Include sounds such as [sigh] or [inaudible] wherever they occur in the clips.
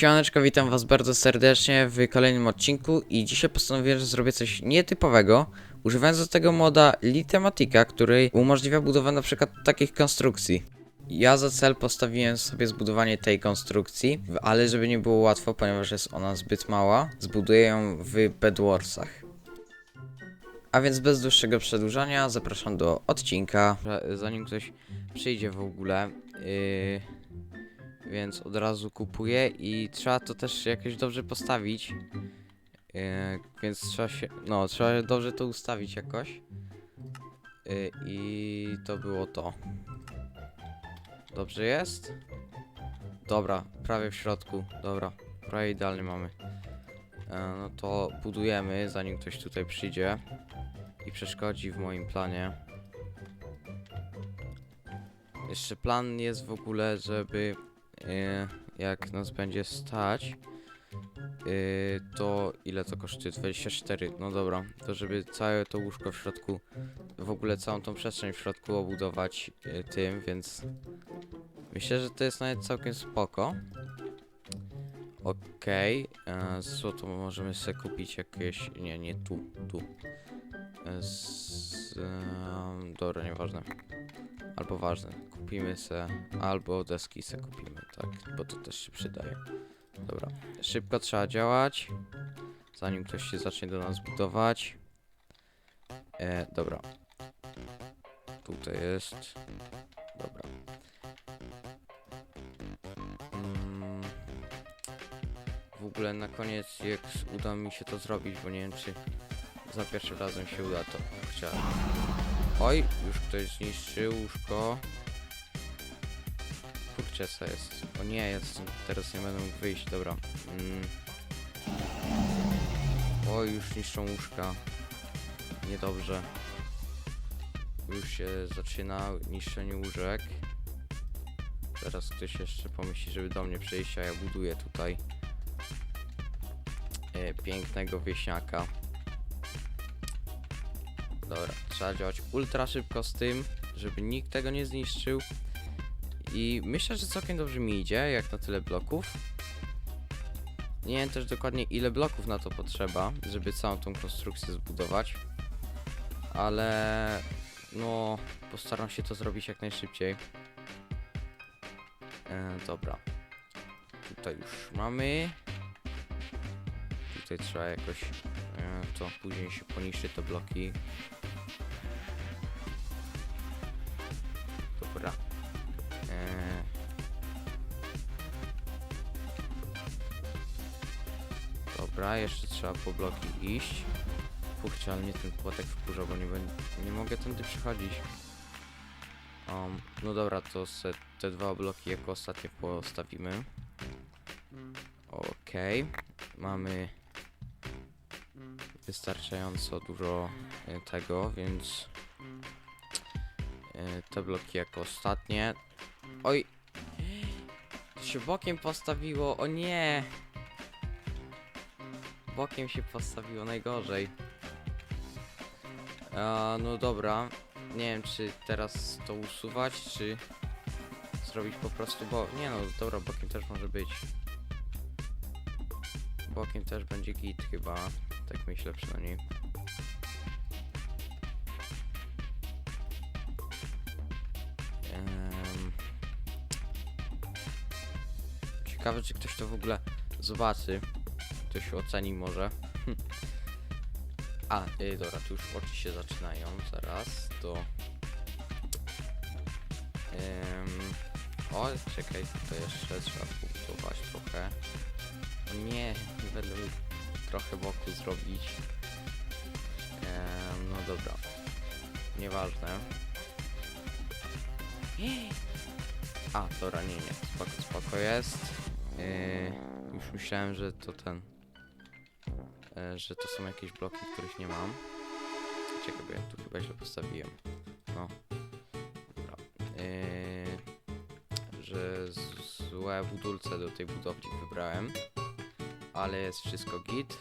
Siemaneczko, witam was bardzo serdecznie w kolejnym odcinku i dzisiaj postanowiłem, że zrobię coś nietypowego, używając do tego moda Litematica, który umożliwia budowę na przykład takich konstrukcji. Ja za cel postawiłem sobie zbudowanie tej konstrukcji, ale żeby nie było łatwo, ponieważ jest ona zbyt mała, zbuduję ją w Bedwarsach. A więc bez dłuższego przedłużania zapraszam do odcinka. Zanim ktoś przyjdzie w ogóle, yy, więc od razu kupuję i trzeba to też jakoś dobrze postawić. Yy, więc trzeba się, no trzeba dobrze to ustawić jakoś. Yy, I to było to. Dobrze jest? Dobra, prawie w środku. Dobra, prawie idealnie mamy. E, no to budujemy, zanim ktoś tutaj przyjdzie i przeszkodzi w moim planie. Jeszcze plan jest w ogóle, żeby jak nas będzie stać, e, to ile to kosztuje? 24. No dobra, to żeby całe to łóżko w środku, w ogóle całą tą przestrzeń w środku obudować e, tym, więc myślę, że to jest nawet całkiem spoko. Okej, okay. złoto możemy sobie kupić jakieś, nie, nie tu, tu. E, Z, em, dobra, nieważne. Albo ważne. Kupimy se, albo deski se kupimy, tak, bo to też się przydaje. Dobra, szybko trzeba działać, zanim ktoś się zacznie do nas budować. E, dobra. Tutaj jest. Dobra. W ogóle na koniec, jak uda mi się to zrobić, bo nie wiem czy za pierwszym razem się uda, to chciałem. Oj, już ktoś zniszczył łóżko. Kurczę, co jest? O nie, ja teraz nie będę mógł wyjść, dobra. Mm. Już niszczą łóżka. Niedobrze. Już się zaczyna niszczenie łóżek. Teraz ktoś jeszcze pomyśli, żeby do mnie przyjść, a ja buduję tutaj e, pięknego wieśniaka. Dobra, trzeba działać ultra szybko z tym, żeby nikt tego nie zniszczył. I myślę, że całkiem dobrze mi idzie, jak na tyle bloków. Nie wiem też dokładnie ile bloków na to potrzeba, żeby całą tą konstrukcję zbudować. Ale no, postaram się to zrobić jak najszybciej. E, dobra. Tutaj już mamy. Tutaj trzeba jakoś e, to później się poniszczy te bloki. Dobra. E, Dobra, jeszcze trzeba po bloki iść. Kurczę, ale nie ten płotek wkurza, bo nie, nie mogę tędy przechodzić. Um, no dobra, to se te dwa bloki jako ostatnie postawimy. Okej, mamy wystarczająco dużo e, tego, więc e, te bloki jako ostatnie. Oj! To się bokiem postawiło, o nie! Bokiem się postawiło, najgorzej. A, no dobra, nie wiem czy teraz to usuwać, czy zrobić po prostu, bo nie no, dobra, bokiem też może być. Bokiem też będzie git chyba, tak myślę przynajmniej. Ciekawe, czy ktoś to w ogóle zobaczy. Ktoś oceni może. A, y, dobra, tu już oczy się zaczynają, zaraz, to... Ym, o, czekaj, to jeszcze trzeba pobudować trochę. O nie, nie będę trochę boku zrobić. No dobra, nieważne. A, dobra, nie, nie, spoko, spoko jest. Yy, już myślałem, że to ten e, że to są jakieś bloki, których nie mam. Czekaj, bo ja tu chyba źle postawiłem. No. Dobra. Yy, że złe budulce do tej budowli wybrałem. Ale jest wszystko git.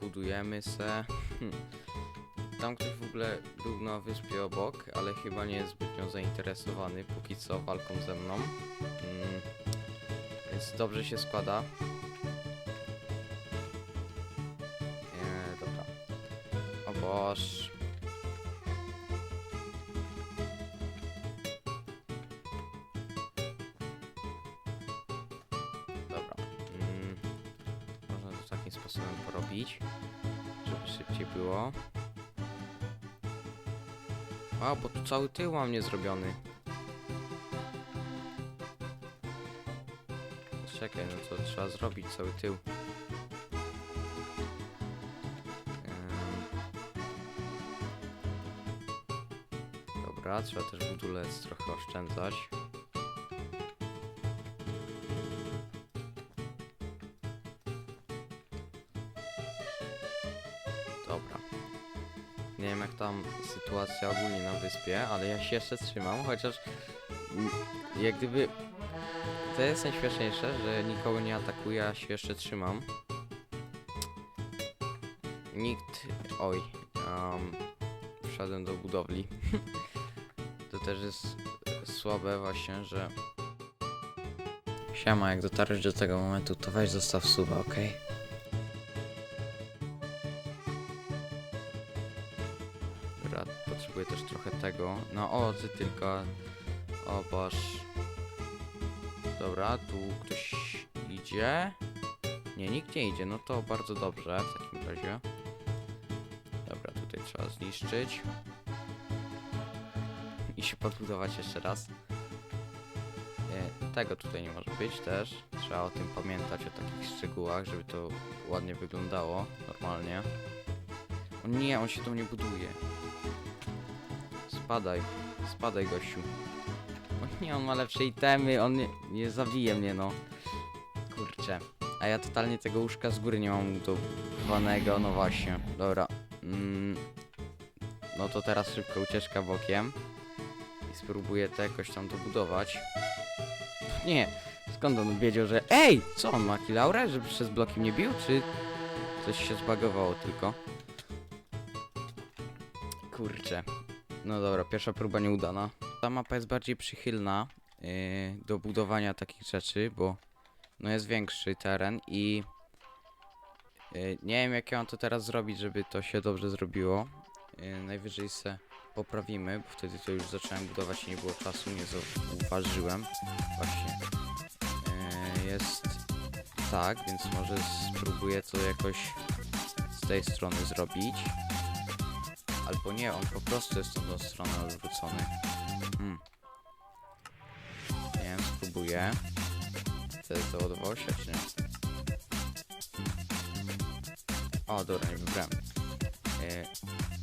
Budujemy se. Hm. Tam ktoś w ogóle był na wyspie obok, ale chyba nie jest zbytnio zainteresowany póki co walką ze mną. Mm. Więc dobrze się składa. Nie, dobra. O boż. Takim sposobem porobić, żeby szybciej było. A, bo tu cały tył mam niezrobiony. Czekaj, no to trzeba zrobić cały tył. Dobra, trzeba też budulec trochę oszczędzać. Dobra. Nie wiem jak tam sytuacja ogólnie na wyspie, ale ja się jeszcze trzymam, chociaż jak gdyby to jest najśmieszniejsze, że nikogo nie atakuje, a się jeszcze trzymam. Nikt... Oj. Um, wszedłem do budowli. [laughs] to też jest słabe właśnie, że... Siema, jak dotarłeś do tego momentu, to weź zostaw suba, okej? Dobra, potrzebuję też trochę tego. No o, ty tylko... O boż. Dobra, tu ktoś idzie. Nie, nikt nie idzie, no to bardzo dobrze w takim razie. Dobra, tutaj trzeba zniszczyć. I się podbudować jeszcze raz. Tego tutaj nie może być też. Trzeba o tym pamiętać, o takich szczegółach, żeby to ładnie wyglądało, normalnie. O nie, on się tu nie buduje. Spadaj, spadaj gościu. O nie, on ma lepsze itemy, on nie, nie zabije mnie, no. Kurczę. A ja totalnie tego łóżka z góry nie mam budowanego, no właśnie. Dobra. Mm. No to teraz szybko ucieczka bokiem. I spróbuję to jakoś tam dobudować. Nie, skąd on wiedział, że... Ej! Co on ma kilaurę, żeby przez bloki mnie bił, czy... Coś się zbagowało tylko? Kurczę. No dobra, pierwsza próba nieudana. Ta mapa jest bardziej przychylna yy, do budowania takich rzeczy, bo no jest większy teren i yy, nie wiem jak ja mam to teraz zrobić, żeby to się dobrze zrobiło. Yy, najwyżej se poprawimy, bo wtedy to już zacząłem budować i nie było czasu, nie zauważyłem. Właśnie. Yy, jest tak, więc może spróbuję to jakoś z tej strony zrobić. Albo nie, on po prostu jest w tą stronę odwrócony. Hmm. Nie wiem, spróbuję. Chcę załadował się, czy nie? O, dobra, nie wybrałem. E,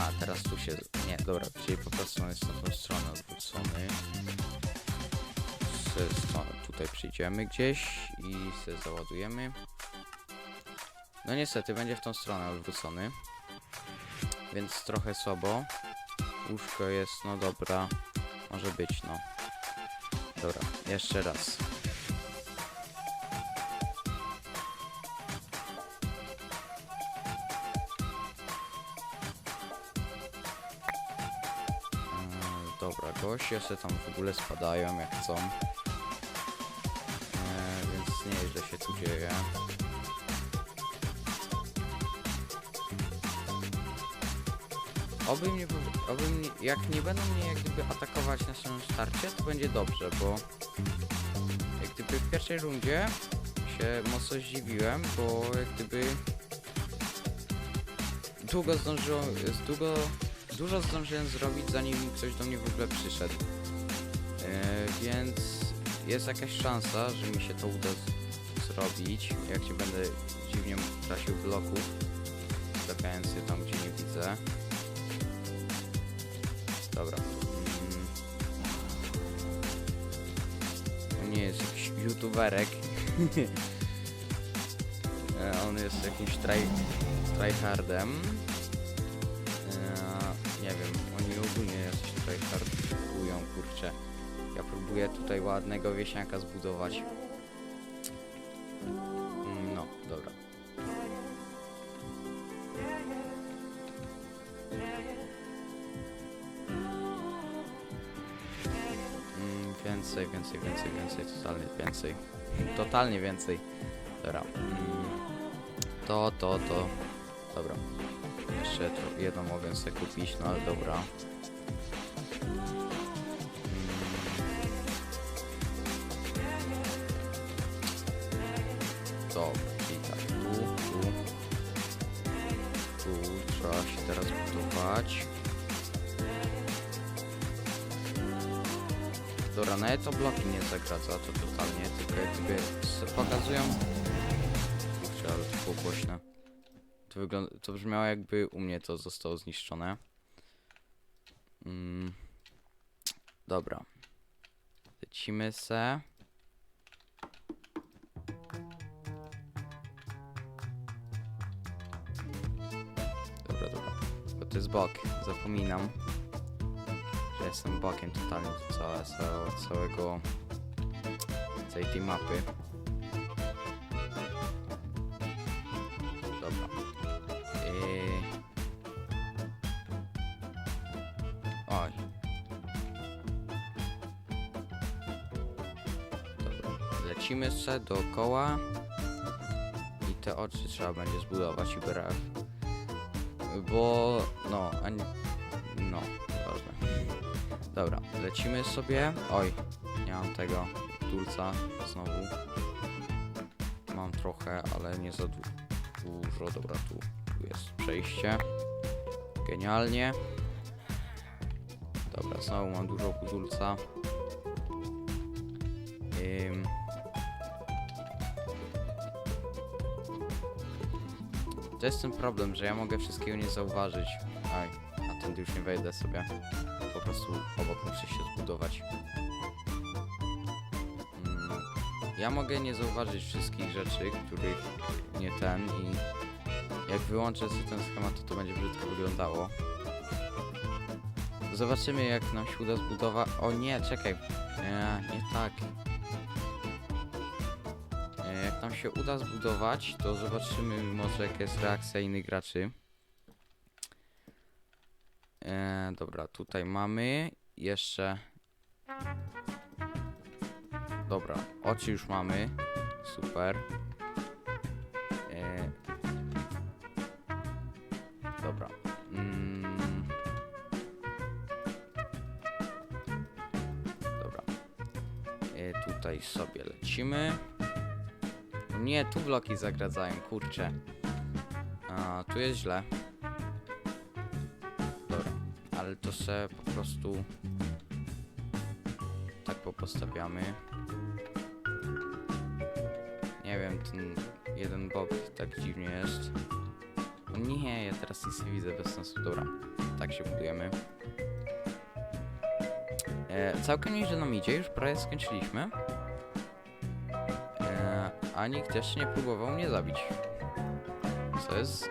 a, teraz tu się... Nie, dobra, czyli po prostu on jest na tą stronę odwrócony. Se, tutaj przyjdziemy gdzieś i se załadujemy. No niestety, będzie w tą stronę odwrócony. Więc trochę słabo. Łóżko jest, no dobra. Może być, no. Dobra, jeszcze raz. Eee, Dobra, goście se tam w ogóle spadają jak chcą. Eee, więc nieźle się tu dzieje. Oby mnie, oby mnie, jak nie będą mnie jak gdyby atakować na samym starcie, to będzie dobrze, bo jak gdyby w pierwszej rundzie się mocno zdziwiłem, bo jak gdyby długo zdążyło, z długo, dużo zdążyłem zrobić zanim ktoś do mnie w ogóle przyszedł. E, więc jest jakaś szansa, że mi się to uda zrobić, jak nie będę dziwnie tracił bloków, stawiając je tam, gdzie nie widzę. Dobra. Mm. To nie jest jakiś youtuberek. [laughs] E, On jest jakimś try, tryhardem. E, Nie wiem, oni ogólnie jakoś tryhardują, kurczę. Ja próbuję tutaj ładnego wieśniaka zbudować. Więcej, więcej, więcej, totalnie więcej. Totalnie więcej. Dobra. Mm, To, to, to. Dobra. Jeszcze to jedno mogę sobie kupić, no ale dobra. Mm. Dobra, czyli tak, tu, tu. Tu trzeba się teraz budować. Dobra, nawet to bloki nie zagradza, to totalnie, tylko jak gdyby s- pokazują... Kurczę, to było głośne. To, wygląda, to brzmiało jakby u mnie to zostało zniszczone. Mm. Dobra. Lecimy se. Dobra, dobra. Bo to jest bok, zapominam. Jestem bokiem totalnie całe, całe, całego... całej tej mapy. Dobra. I... Oj. Dobra. Lecimy se dookoła. I te oczy trzeba będzie zbudować i brać. Bo... no, a nie... Ważne. Dobra, lecimy sobie. Oj, nie mam tego tulca znowu. Mam trochę, ale nie za du dużo. Dobra, tu, tu jest przejście. Genialnie. Dobra, znowu mam dużo budulca. Ym. To jest ten problem, że ja mogę wszystkiego nie zauważyć. Aj, a tędy już nie wejdę sobie. Prostu obok muszę się zbudować. Mm, Ja mogę nie zauważyć wszystkich rzeczy, których nie ten i jak wyłączę sobie ten schemat, to to będzie brzydko wyglądało. Zobaczymy jak nam się uda zbudować... O nie, czekaj. Nie, nie tak. E, Jak nam się uda zbudować, to zobaczymy może jaka jest reakcja innych graczy. E, dobra, tutaj mamy jeszcze. Dobra, oczy już mamy. Super. E, dobra. Mm. Dobra. E, tutaj sobie lecimy. O Nie, tu bloki zagradzają, kurczę. A, tu jest źle. Ale to se po prostu tak popostawiamy. Nie wiem, ten jeden bok tak dziwnie jest. O nie, ja teraz nic nie widzę bez sensu. Dobra, tak się budujemy. E, całkiem nieźle nam idzie, już prawie skończyliśmy. E, a nikt jeszcze nie próbował mnie zabić. Co jest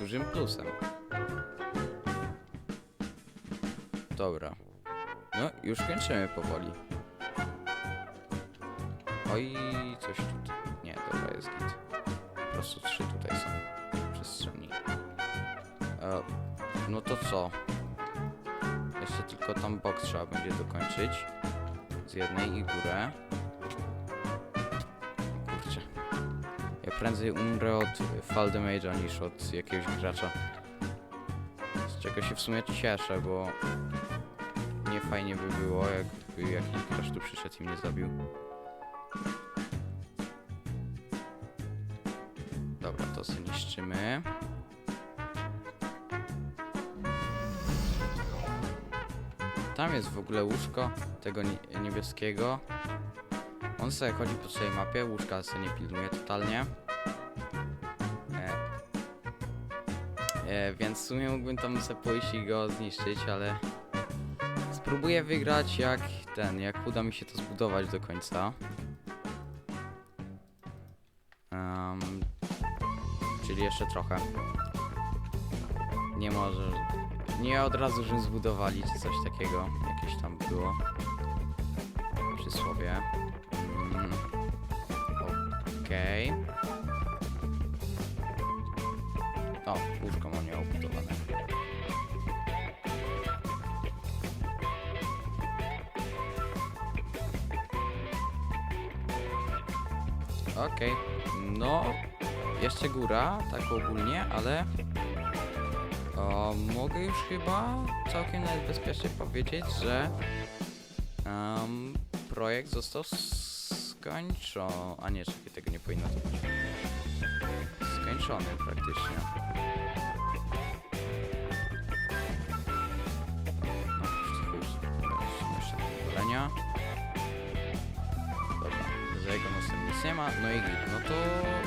dużym plusem. Dobra. No, już kończymy powoli. Oj, coś tutaj. Nie, dobra, jest git. Po prostu trzy tutaj są przestrzeni. E, no to co? Jeszcze tylko tam bok trzeba będzie dokończyć. Z jednej i górę. Kurczę. Ja prędzej umrę od fall damage'a niż od jakiegoś gracza. Czego się w sumie cieszę, bo nie fajnie by było, jakby jakiś gracz tu przyszedł i mnie zabił. Dobra, to sobie niszczymy. Tam jest w ogóle łóżko tego nie- niebieskiego. On sobie chodzi po całej mapie, łóżka sobie nie pilnuje totalnie. E, więc w sumie mógłbym tam sobie pójść i go zniszczyć, ale spróbuję wygrać jak ten, jak uda mi się to zbudować do końca. Em, czyli jeszcze trochę. Nie może. Nie od razu, żebym zbudowali czy coś takiego. Jakieś tam było. Przysłowie. Mm. Okej. O, Okej. No, jeszcze góra, tak ogólnie, ale... O, mogę już chyba całkiem nawet bezpiecznie powiedzieć, że... em, projekt został skończony. A nie, czekaj, tego nie powinno to być. Skończony praktycznie. Nie ma, no i git. No to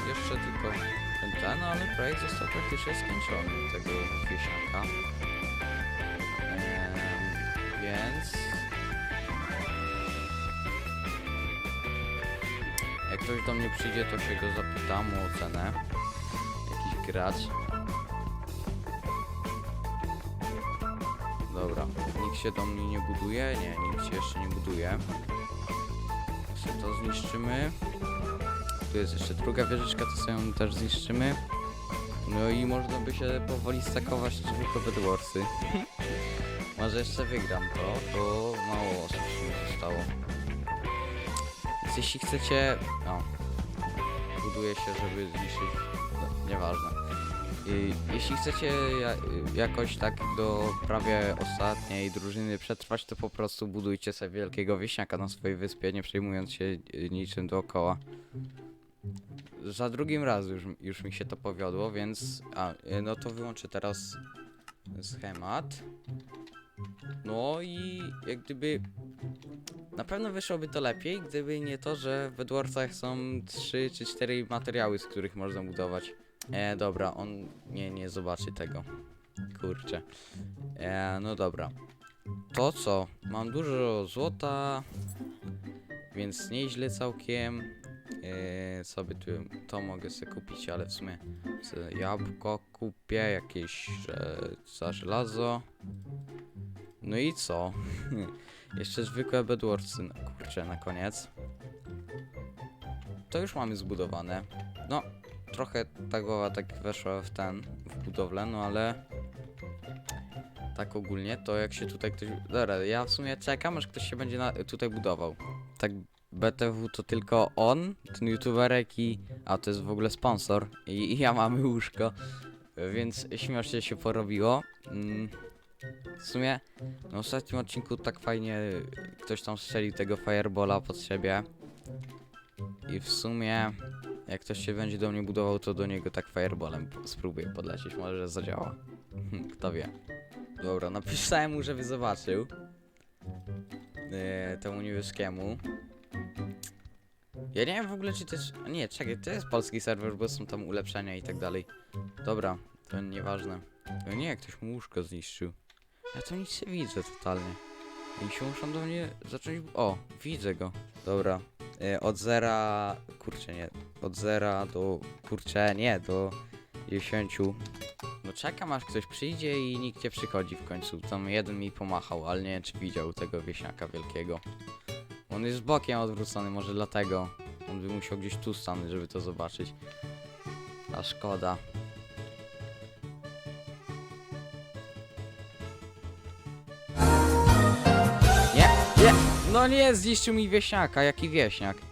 jeszcze tylko ten ten, ale projekt został praktycznie skończony tego wieśniaka. Więc... Jak ktoś do mnie przyjdzie, to się go zapytam o cenę. Jakiś gracz. Dobra, nikt się do mnie nie buduje? Nie, nikt się jeszcze nie buduje. Jeszcze to zniszczymy. Tu jest jeszcze druga wieżyczka, to sobie ją też zniszczymy. No i można by się powoli stakować tylko Bedwarsy. Może jeszcze wygram to, to mało osób mi zostało. Więc jeśli chcecie... O. Buduję się, żeby zniszczyć... No, nieważne. I jeśli chcecie ja, jakoś tak do prawie ostatniej drużyny przetrwać, to po prostu budujcie sobie wielkiego wieśniaka na swojej wyspie, nie przejmując się niczym dookoła. Za drugim razem już, już mi się to powiodło, więc... A, y, no to wyłączę teraz schemat. No i jak gdyby... Na pewno wyszłoby to lepiej, gdyby nie to, że w Edwardsach są 3 czy 4 materiały, z których można budować. E, dobra, on nie, nie zobaczy tego. Kurczę. E, no dobra. To co? Mam dużo złota, więc nieźle całkiem. E, co by tu, to mogę sobie kupić, ale w sumie sobie jabłko kupię, jakieś e, za żelazo. No i co? [laughs] Jeszcze zwykłe bedwarsy, no kurczę, na koniec. To już mamy zbudowane. No, trochę ta głowa tak weszła w ten, w budowlę, no ale tak ogólnie, to jak się tutaj ktoś... Dobra, ja w sumie czekam, aż ktoś się będzie na, tutaj budował. Tak BTW to tylko on, ten youtuberek i... A, to jest w ogóle sponsor i, i ja mamy łóżko, więc śmiesznie się porobiło. Mm. W sumie na ostatnim odcinku tak fajnie ktoś tam strzelił tego firebola pod siebie. I w sumie jak ktoś się będzie do mnie budował, to do niego tak fireballem p- spróbuję podlecieć, może zadziała. [laughs] Kto wie. Dobra, napisałem mu, żeby zobaczył. Yy, temu niebieskiemu. Ja nie wiem w ogóle, czy to a Nie, czekaj, to jest polski serwer, bo są tam ulepszenia i tak dalej. Dobra, to nieważne. No nie, ktoś mu łóżko zniszczył. Ja to nic nie widzę totalnie. I się muszą do mnie zacząć... O, widzę go. Dobra. E, od zera... Kurczę, nie. Od zera do... Kurczę, nie, do 10. No czekam aż ktoś przyjdzie i nikt nie przychodzi w końcu. Tam jeden mi pomachał, ale nie wiem czy widział tego wieśniaka wielkiego. On jest bokiem odwrócony, może dlatego. On by musiał gdzieś tu stanąć, żeby to zobaczyć. A szkoda. Nie, nie! No nie, zniszczył mi wieśniaka, jaki wieśniak?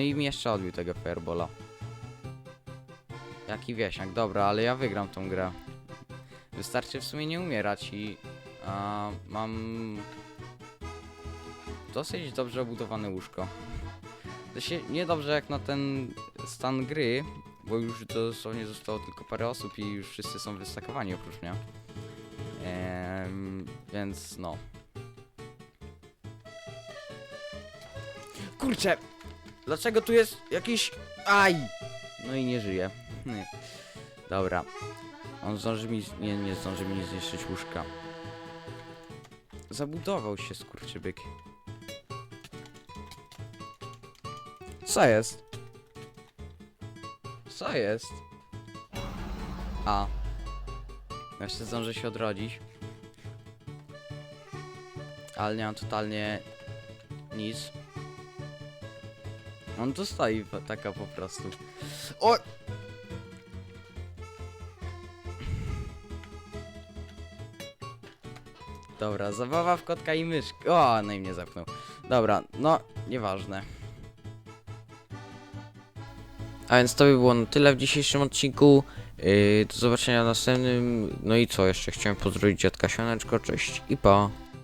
No i mi jeszcze odbił tego firebola. Jaki wieśniak, dobra, ale ja wygram tą grę. Wystarczy w sumie nie umierać i a, mam dosyć dobrze obudowane łóżko. To się niedobrze jak na ten stan gry, bo już dosłownie zostało tylko parę osób i już wszyscy są wystakowani oprócz mnie. Ehm, więc no. Kurczę! Dlaczego tu jest jakiś... Aj! No i nie żyje. [laughs] Dobra. On zdąży mi... Nie, nie zdąży mi zniszczyć łóżka. Zabudował się skurczybyk. Co jest? Co jest? A. Jeszcze zdążę się odrodzić. Ale nie mam totalnie nic. On tu stoi taka po prostu. O! Dobra, zabawa w kotka i myszkę. O, no i mnie zapchnął. Dobra, no, nieważne. A więc to by było na tyle w dzisiejszym odcinku. Yy, do zobaczenia w następnym. No i co, jeszcze chciałem pozdrowić dziadka Sianeczko, cześć i pa.